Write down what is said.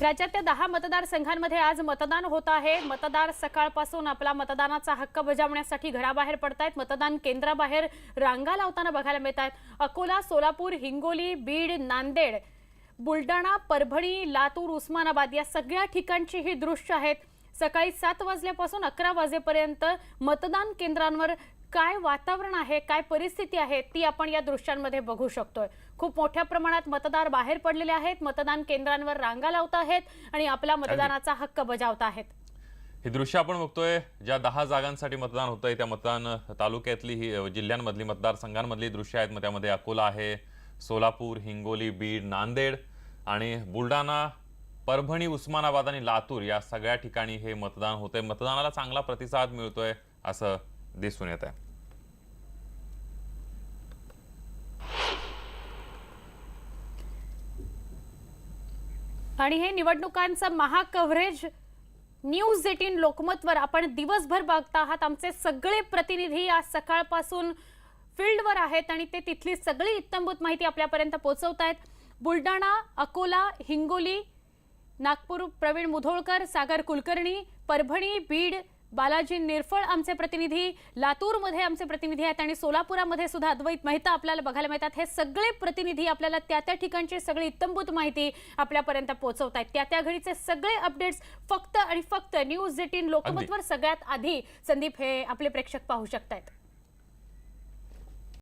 राज्यातल्या दहा मतदारसंघांमध्ये आज मतदान होत आहे. मतदार सकाळपासून आपला मतदानाचा हक्क बजावण्यासाठी घराबाहेर पडतायत. मतदान केंद्राबाहेर रांगा लावताना बघायला मिळत आहेत अकोला सोलापूर हिंगोली बीड नांदेड बुलढाणा परभणी लातूर उस्मानाबाद या सगळ्या ठिकाणची ही दृश्य आहेत. सकाळी सात वाजल्यापासून अकरा वाजेपर्यंत मतदान केंद्रांवर काय वातावरण आहे काय परिस्थिती आहे ती आपण या दृश्यांमध्ये बघू शकतोय. खूप मोठ्या प्रमाणात मतदार बाहेर पडलेले आहेत मतदान केंद्रांवर रांगा लावत आहेत आणि आपला मतदानाचा हक्क बजावत आहेत. ही दृश्य आपण बघतोय ज्या दहा जागांसाठी मतदान होतंय त्या मतदान तालुक्यातली ही जिल्ह्यांमधली मतदारसंघांमधली दृश्य आहेत. मग त्यामध्ये अकोला आहे सोलापूर हिंगोली बीड नांदेड आणि बुलढाणा परभणी उस्मानाबाद आणि लातूर या सगळ्या ठिकाणी हे मतदान होतंय. मतदानाला चांगला प्रतिसाद मिळतोय असं दिसून येत आहे आणि हे निवडणुकांचं महाकव्हरेज न्यूज एटीन लोकमतवर आपण दिवसभर बघता आहात. आमचे सगळे प्रतिनिधी आज सकाळपासून फील्डवर आहेत आणि ते तिथली सगळी इत्तंभूत माहिती आपल्यापर्यंत पोहोचवत आहेत. बुलढाणा अकोला हिंगोली नागपूर प्रवीण मुधोळकर सागर कुलकर्णी परभणी बीड बालाजी निरफळ आमचे प्रतिनिधी लातूरमध्ये आमचे प्रतिनिधी आहेत आणि सोलापुरामध्ये सुद्धा अद्वैत मेहता आपल्याला बघायला मिळतात. हे सगळे प्रतिनिधी आपल्याला त्या त्या ठिकाणची सगळी इत्तंभूत माहिती आपल्यापर्यंत पोहोचवत आहेत. त्या त्या घडीचे सगळे अपडेट्स फक्त आणि फक्त न्यूज एटीन लोकमतवर सगळ्यात आधी संदीप हे आपले प्रेक्षक पाहू शकतात